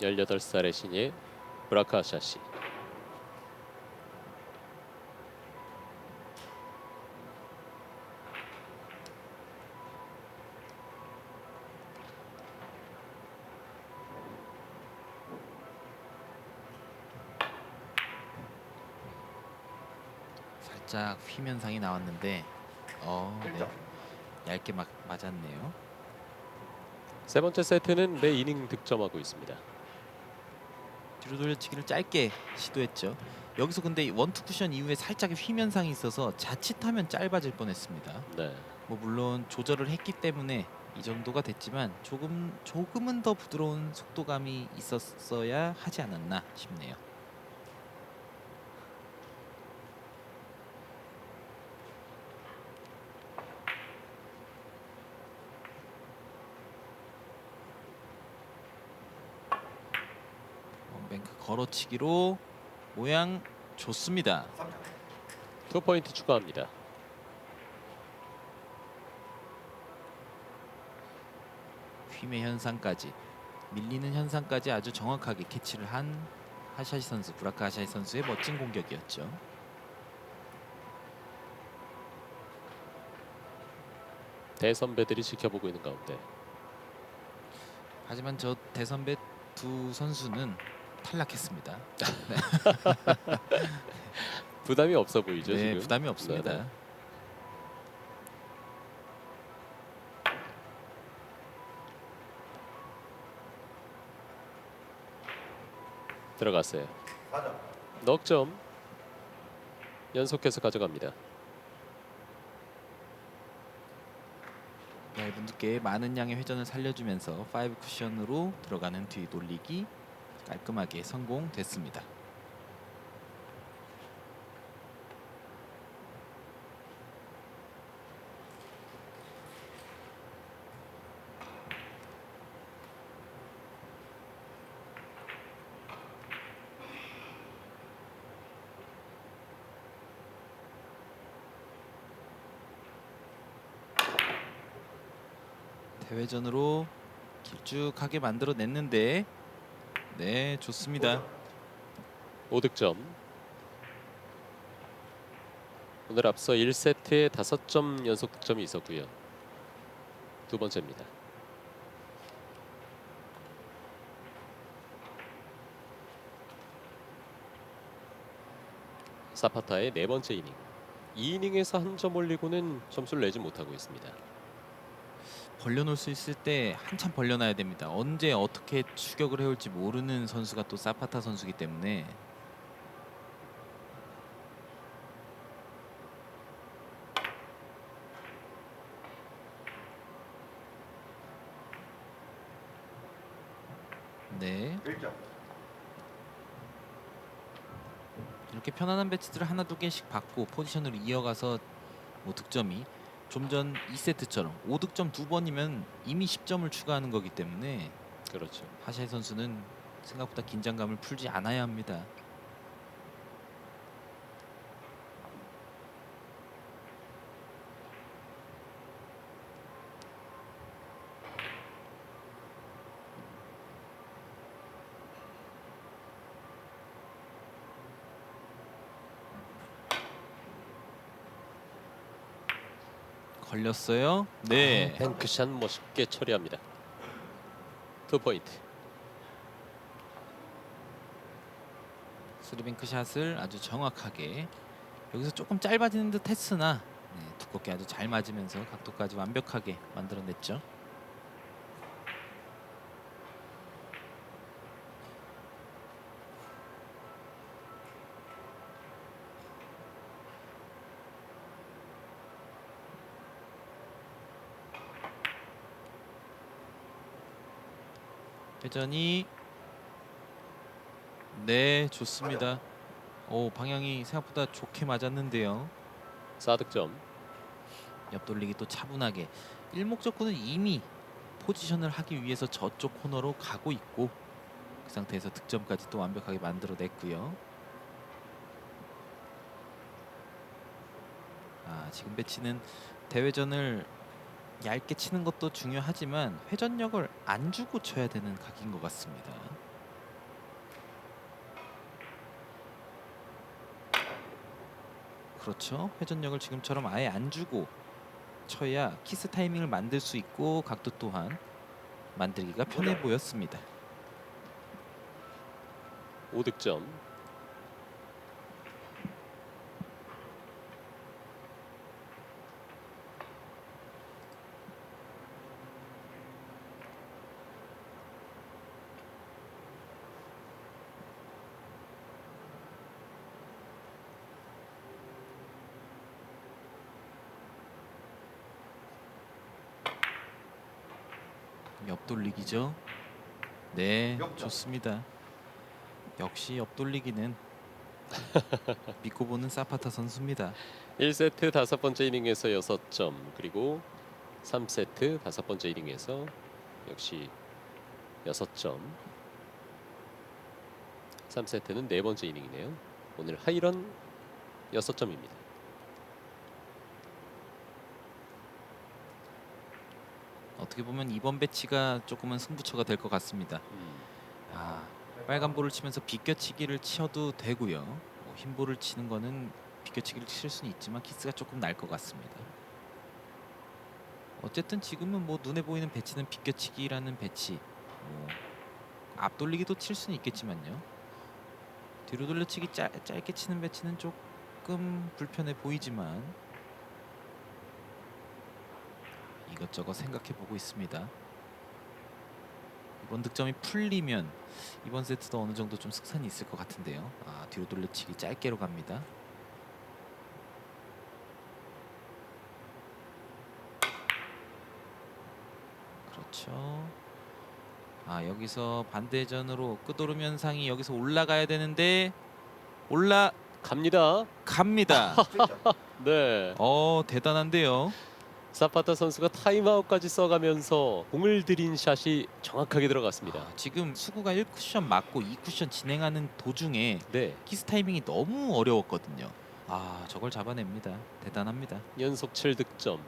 18살의 신예 브라카샤 씨. 살짝 휘면상이 나왔는데 어, 네. 얇게 막 맞았네요. 세 번째 세트는 매 이닝 득점하고 있습니다. 뒤로 돌려치기를 짧게 시도했죠. 여기서 근데 원투 쿠션 이후에 살짝의 휘면상이 있어서 자칫하면 짧아질 뻔했습니다. 네. 뭐 물론 조절을 했기 때문에 이 정도가 됐지만 조금 조금은 더 부드러운 속도감이 있었어야 하지 않았나 싶네요. 원뱅크 걸어치기로 모양 좋습니다. 투 포인트 추가합니다. 휨의 현상까지 밀리는 현상까지 아주 정확하게 캐치를 한 하샤이 선수 브라카 하샤이 선수의 멋진 공격이었죠. 대선배들이 지켜보고 있는 가운데 하지만 저 대선배 두 선수는 탈락했습니다. 부담이 없어 보이죠 네, 지금. 부담이 없습니다. 네 네. 들어갔어요. 넉점 연속해서 가져갑니다. 얇은 두께의 많은 양의 회전을 살려주면서 5 쿠션으로 들어가는 뒤 돌리기 깔끔하게 성공됐습니다. 대회전으로 길쭉하게 만들어냈는데 네 좋습니다. 5득점. 오늘 앞서 1세트에 5점 연속 득점이 있었고요. 두 번째입니다. 사파타의 네 번째 이닝. 2이닝에서 한 점 올리고는 점수를 내지 못하고 있습니다. 벌려놓을 수 있을 때 한참 벌려놔야 됩니다. 언제 어떻게 추격을 해올지 모르는 선수가 또 사파타 선수기 때문에 네 이렇게 편안한 배치들을 하나 두 개씩 받고 포지션으로 이어가서 뭐 득점이 좀 전 2세트처럼 5득점 두 번이면 이미 10점을 추가하는 거기 때문에 그렇죠. 하샤이 선수는 생각보다 긴장감을 풀지 않아야 합니다. 걸렸어요. 네. 뱅크샷 멋있게 처리합니다. 투 포인트. 스리뱅크 샷을 아주 정확하게 여기서 조금 짧아지는 듯 했으나 네, 두껍게 아주 잘 맞으면서 각도까지 완벽하게 만들어냈죠. 회전이 네 좋습니다. 오 방향이 생각보다 좋게 맞았는데요. 4득점. 옆 돌리기 또 차분하게 일목적구는 이미 포지션을 하기 위해서 저쪽 코너로 가고 있고 그 상태에서 득점까지 또 완벽하게 만들어냈고요. 아 지금 배치는 대회전을 얇게 치는 것도 중요하지만 회전력을 안 주고 쳐야 되는 각인 것 같습니다. 그렇죠. 회전력을 지금처럼 아예 안 주고 쳐야 키스 타이밍을 만들 수 있고 각도 또한 만들기가 편해 네. 보였습니다. 5득점 돌리기죠. 네. 좋습니다. 역시 옆돌리기는 믿고 보는 사파타 선수입니다. 1세트 다섯 번째 이닝에서 6점 그리고 3세트 다섯 번째 이닝에서 역시 6점 3세트는 네 번째 이닝이네요 오늘 하이런 6점입니다 어떻게 보면 이번 배치가 조금은 승부처가 될 것 같습니다. 아, 빨간 볼을 치면서 비껴치기를 치어도 되고요. 뭐 흰 볼을 치는 거는 비껴치기를 칠 수는 있지만 키스가 조금 날 것 같습니다. 어쨌든 지금은 뭐 눈에 보이는 배치는 비껴치기라는 배치. 뭐 앞돌리기도 칠 수는 있겠지만요. 뒤로 돌려치기 짧, 짧게 치는 배치는 조금 불편해 보이지만 이것저것 생각해 보고 있습니다. 이번 득점이 풀리면 이번 세트도 어느 정도 좀 승산이 있을 것 같은데요. 아 뒤로 돌려치기 짧게로 갑니다. 그렇죠. 아 여기서 반대전으로 끄도르면 상이 여기서 올라가야 되는데 올라 갑니다. 갑니다 네 어 대단한데요. 사파타 선수가 타임아웃까지 써가면서 공을 들인 샷이 정확하게 들어갔습니다 아, 지금 수구가 1쿠션 맞고 2쿠션 진행하는 도중에 네 키스 타이밍이 너무 어려웠거든요. 아 저걸 잡아냅니다. 대단합니다. 연속 7득점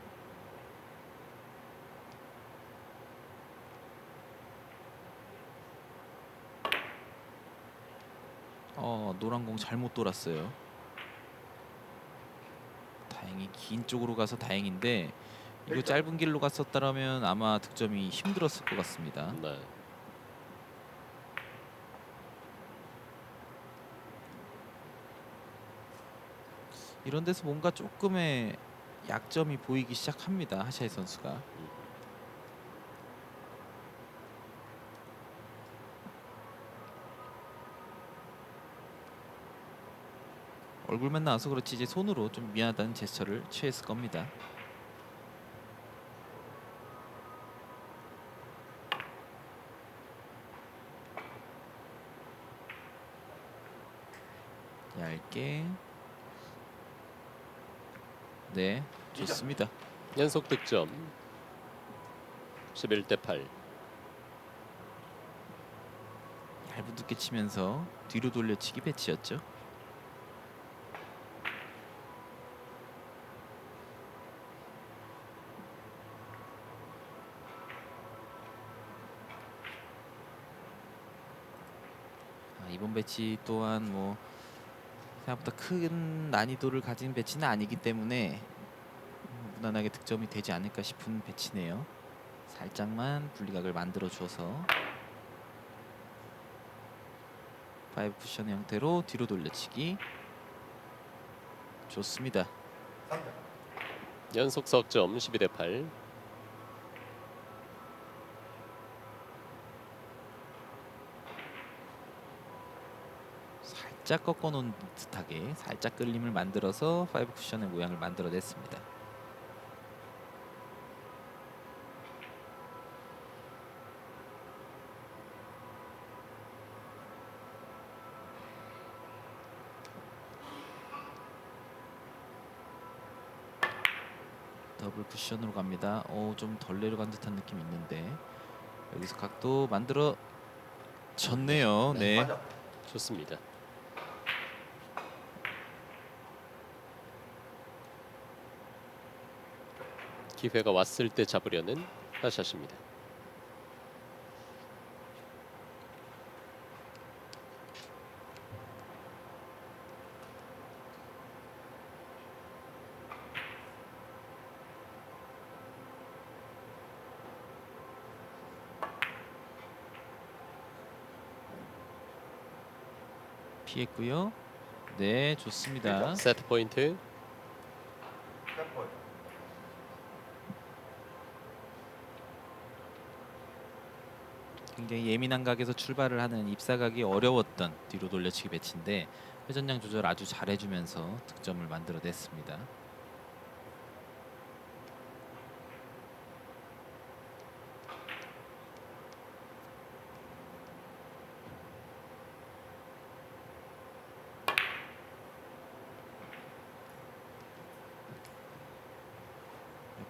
어 노란 공 잘못 돌았어요. 다행히 긴 쪽으로 가서 다행인데 이거 짧은 길로 갔었다라면 아마 득점이 힘들었을 것 같습니다. 네. 이런 데서 뭔가 조금의 약점이 보이기 시작합니다. 하샤이 선수가. 얼굴만 나와서 그렇지 이제 손으로 좀 미안하다는 제스처를 취했을 겁니다. 얇게 네 좋습니다. 연속 득점 11대 8 얇은 두께 치면서 뒤로 돌려치기 배치였죠. 배치 또한 뭐 생각보다 큰 난이도를 가진 배치는 아니기 때문에 음, 무난하게 득점이 되지 않을까 싶은 배치네요. 살짝만 분리각을 만들어 주어서 파이브 쿠션 형태로 뒤로 돌려치기 좋습니다. 연속 석점 12대 8 살짝 꺾어 놓은 듯하게 살짝 끌림을 만들어서 파이브 쿠션의 모양을 만들어냈습니다. 더블 쿠션으로 갑니다. 오, 좀 덜 내려간 듯한 느낌이 있는데 여기서 각도 만들어 졌네요. 네. 맞아. 좋습니다. 기회가 왔을 때 잡으려는 하샷입니다. 피했고요. 네, 좋습니다. 네, 세트 포인트. 굉장히 예민한 각에서 출발을 하는 입사각이 어려웠던 뒤로 돌려치기 배치인데 회전량 조절 아주 잘해주면서 득점을 만들어냈습니다.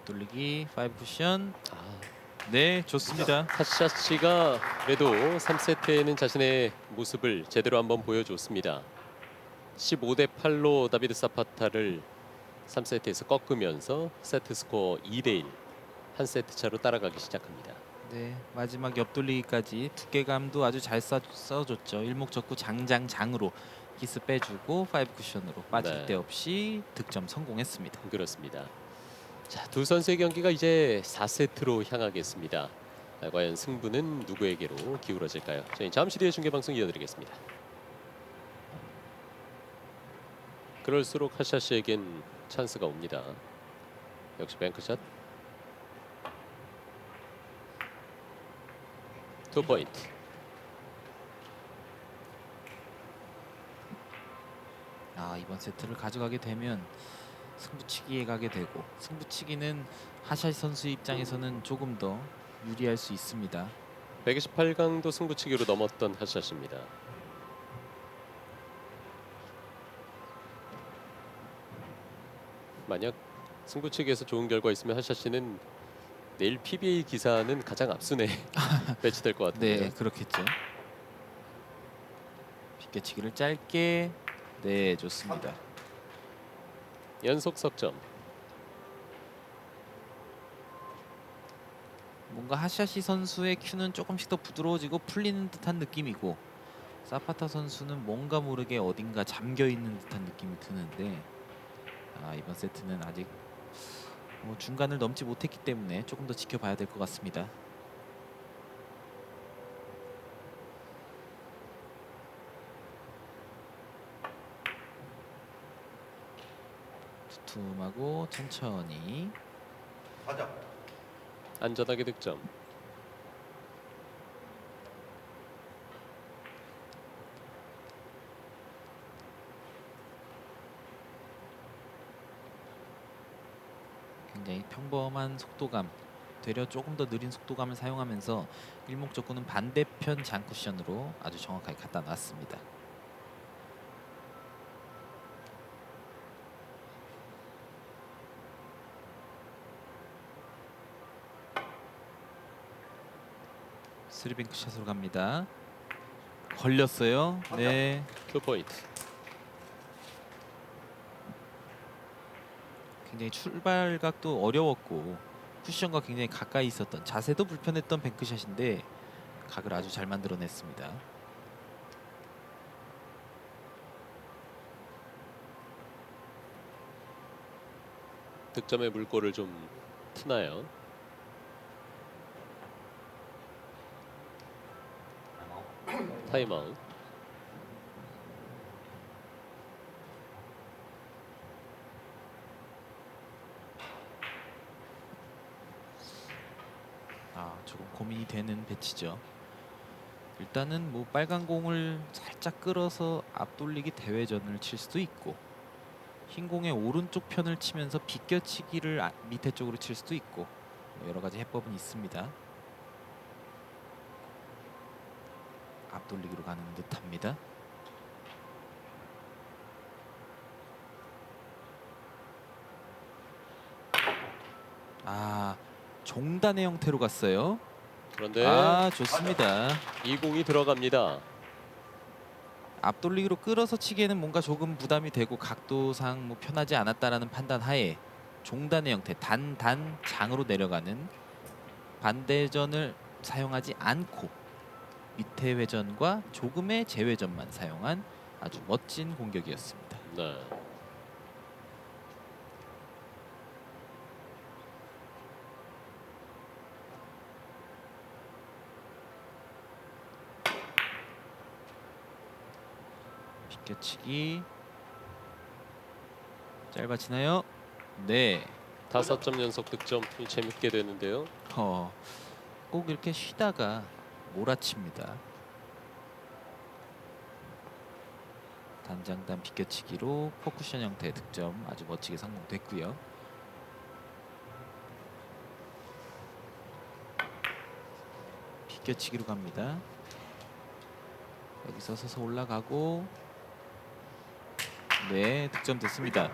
돌리기 5 쿠션 아, 네 좋습니다 하샤치가 그래도 3세트에는 자신의 모습을 제대로 한번 보여줬습니다. 15 대 8로 다비드 사파타를 3세트에서 꺾으면서 세트 스코어 2 대 1. 한 세트 차로 따라가기 시작합니다. 네 마지막 옆돌리기까지 두께감도 아주 잘 써, 써줬죠 일목적구 장장장으로 키스 빼주고 5 쿠션으로 빠질 네. 데 없이 득점 성공했습니다 그렇습니다. 자, 두 선수의 경기가 이제 4세트로 향하겠습니다. 아, 과연 승부는 누구에게로 기울어질까요? 저희 잠시 뒤에 중계 방송 이어드리겠습니다. 그럴수록 하샤 씨에겐 찬스가 옵니다. 역시 뱅크샷. 투 포인트. 아 이번 세트를 가져가게 되면 승부치기에 가게 되고 승부치기는 하샤 선수 입장에서는 조금 더 유리할 수 있습니다 128강도 승부치기로 넘었던 하샤 씨입니다. 만약 승부치기에서 좋은 결과 있으면 하샤 씨는 내일 PBA 기사는 가장 앞순에 배치될 것 같은데요. 네 그렇겠죠 빗겨치기를 짧게 네 좋습니다 연속 석점. 뭔가 하샤시 선수의 큐는 조금씩 더 부드러워지고 풀리는 듯한 느낌이고 사파타 선수는 뭔가 모르게 어딘가 잠겨 있는 듯한 느낌이 드는데 아, 이번 세트는 아직 뭐 중간을 넘지 못했기 때문에 조금 더 지켜봐야 될 것 같습니다. 두툼하고 천천히 안전하게 득점. 굉장히 평범한 속도감 되려 조금 더 느린 속도감을 사용하면서 일목적구는 반대편 장쿠션으로 아주 정확하게 갖다 놨습니다. 스리뱅크 샷으로 갑니다. 걸렸어요. 네. 투 포인트. 굉장히 출발각도 어려웠고 쿠션과 굉장히 가까이 있었던 자세도 불편했던 뱅크샷인데 각을 아주 잘 만들어냈습니다. 득점의 물꼬를 좀 트나요? 타임아웃. 아 조금 고민이 되는 배치죠. 일단은 뭐 빨간 공을 살짝 끌어서 앞돌리기 대회전을 칠 수도 있고 흰 공의 오른쪽 편을 치면서 비껴치기를 아- 밑에 쪽으로 칠 수도 있고 뭐 여러 가지 해법은 있습니다. 앞돌리기로 가는 듯합니다. 아 종단의 형태로 갔어요. 그런데 아 좋습니다. 이 공이 들어갑니다. 앞돌리기로 끌어서 치기에는 뭔가 조금 부담이 되고 각도상 뭐 편하지 않았다라는 판단 하에 종단의 형태 단단 장으로 내려가는 반대전을 사용하지 않고 밑에 회전과 조금의 재회전만 사용한 아주 멋진 공격이었습니다. 네. 비껴치기 짧아지나요? 네. 다섯 점 연속 득점 이 재밌게 되는데요. 어, 꼭 이렇게 쉬다가 몰아칩니다. 단장단 비껴치기로 포쿠션 형태의 득점 아주 멋지게 성공됐고요. 비껴치기로 갑니다. 여기서 서서 올라가고 네 득점 됐습니다.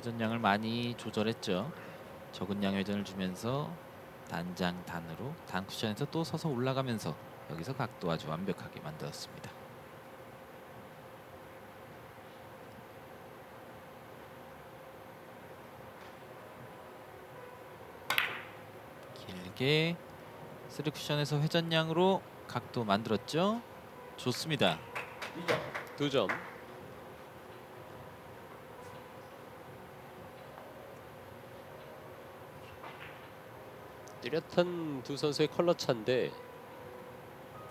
회전량을 많이 조절했죠. 적은 양 회전을 주면서 단장 단으로 단 쿠션에서 또 서서 올라가면서 여기서 각도 아주 완벽하게 만들었습니다. 길게 쓰리 쿠션에서 회전량으로 각도 만들었죠. 좋습니다. 두 점. 뚜렷한 두 선수의 컬러 차인데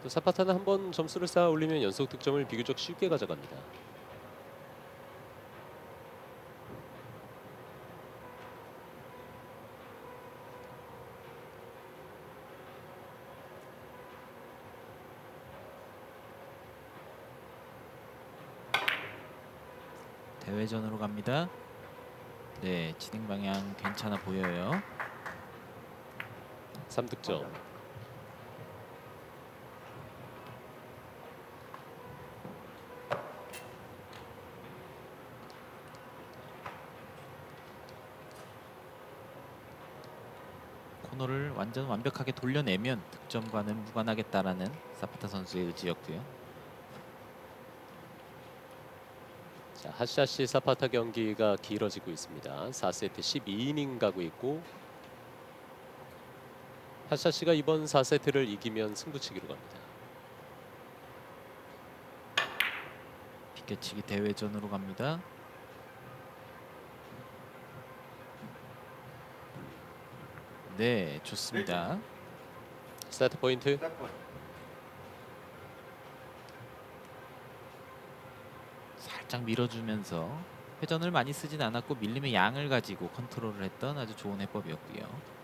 또 사파타는 한 번 점수를 쌓아 올리면 연속 득점을 비교적 쉽게 가져갑니다. 대회전으로 갑니다. 네, 진행 방향 괜찮아 보여요. 3득점. 코너를 완전 완벽하게 돌려내면 득점과는 무관하겠다라는 사파타 선수의 의지였고요. 자, 하샤시 사파타 경기가 길어지고 있습니다. 4세트 12이닝 가고 있고 하샤시가 이번 4세트를 이기면 승부치기로 갑니다. 비껴치기 대회전으로 갑니다. 네, 좋습니다. 스타트 포인트. 살짝 밀어주면서 회전을 많이 쓰진 않았고 밀림의 양을 가지고 컨트롤을 했던 아주 좋은 해법이었고요.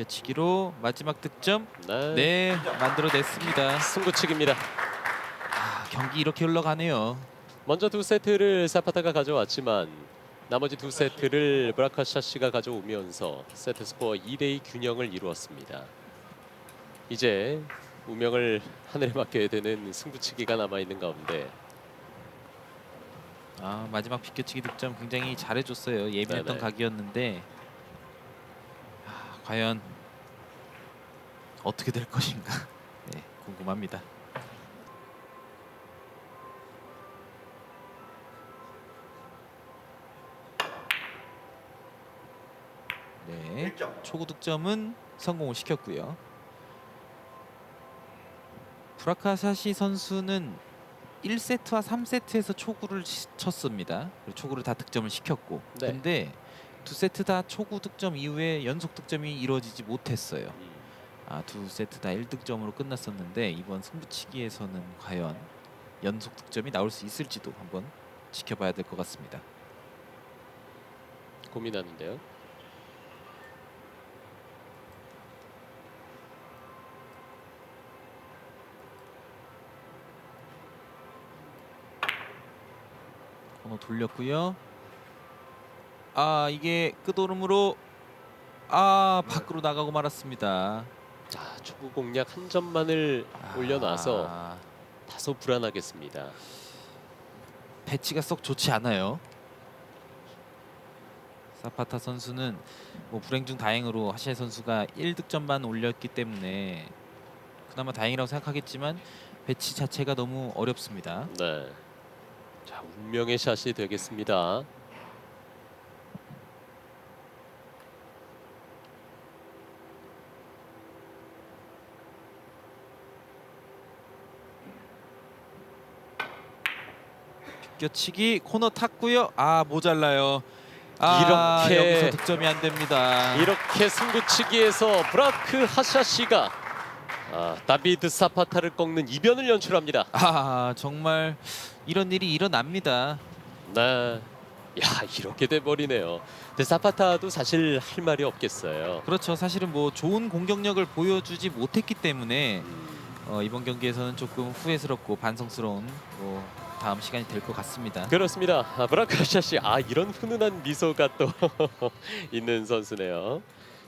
비껴치기로 마지막 득점 네. 네 만들어냈습니다. 승부치기입니다. 아, 경기 이렇게 흘러가네요. 먼저 두 세트를 사파타가 가져왔지만 나머지 두 세트를 브라카샤시가 가져오면서 세트 스코어 2대2 균형을 이루었습니다. 이제 운명을 하늘에 맡겨야 되는 승부치기가 남아 있는 가운데 아 마지막 비껴치기 득점 굉장히 잘해줬어요. 예민했던 네네. 각이었는데 아, 과연 어떻게 될 것인가 네, 궁금합니다. 네, 초구 득점은 성공을 시켰고요. 브라카사시 선수는 1세트와 3세트에서 초구를 시- 쳤습니다. 그리고 초구를 다 득점을 시켰고. 네. 근데 두 세트 다 초구 득점 이후에 연속 득점이 이루어지지 못했어요. 아, 두 세트 다 1득점으로 끝났었는데 이번 승부치기에서는 과연 연속 득점이 나올 수 있을지도 한번 지켜봐야 될 것 같습니다. 고민하는데요. 코너 돌렸고요. 아, 이게 끝오름으로 아, 밖으로 나가고 말았습니다. 자, 초구 공략 한 점만을 아, 올려놔서 다소 불안하겠습니다. 배치가 썩 좋지 않아요. 사파타 선수는 뭐 불행 중 다행으로 하시아 선수가 1득점만 올렸기 때문에 그나마 다행이라고 생각하겠지만 배치 자체가 너무 어렵습니다. 네. 자, 운명의 샷이 되겠습니다. 제껴치기 코너 탔고요. 아 모자라요. 아, 이렇게- 여기서 득점이 안 됩니다. 이렇게 승부치기에서 브라크 하샤시가 아, 다비드 사파타를 꺾는 이변을 연출합니다. 아 정말 이런 일이 일어납니다. 네. 야 이렇게 돼 버리네요. 근데 사파타도 사실 할 말이 없겠어요. 그렇죠. 사실은 뭐 좋은 공격력을 보여주지 못했기 때문에 음, 어, 이번 경기에서는 조금 후회스럽고 반성스러운 뭐 다음 시간이 될 것 같습니다. 그렇습니다. 아, 브라크 하샤시 아 이런 훈훈한 미소가 또 있는 선수네요.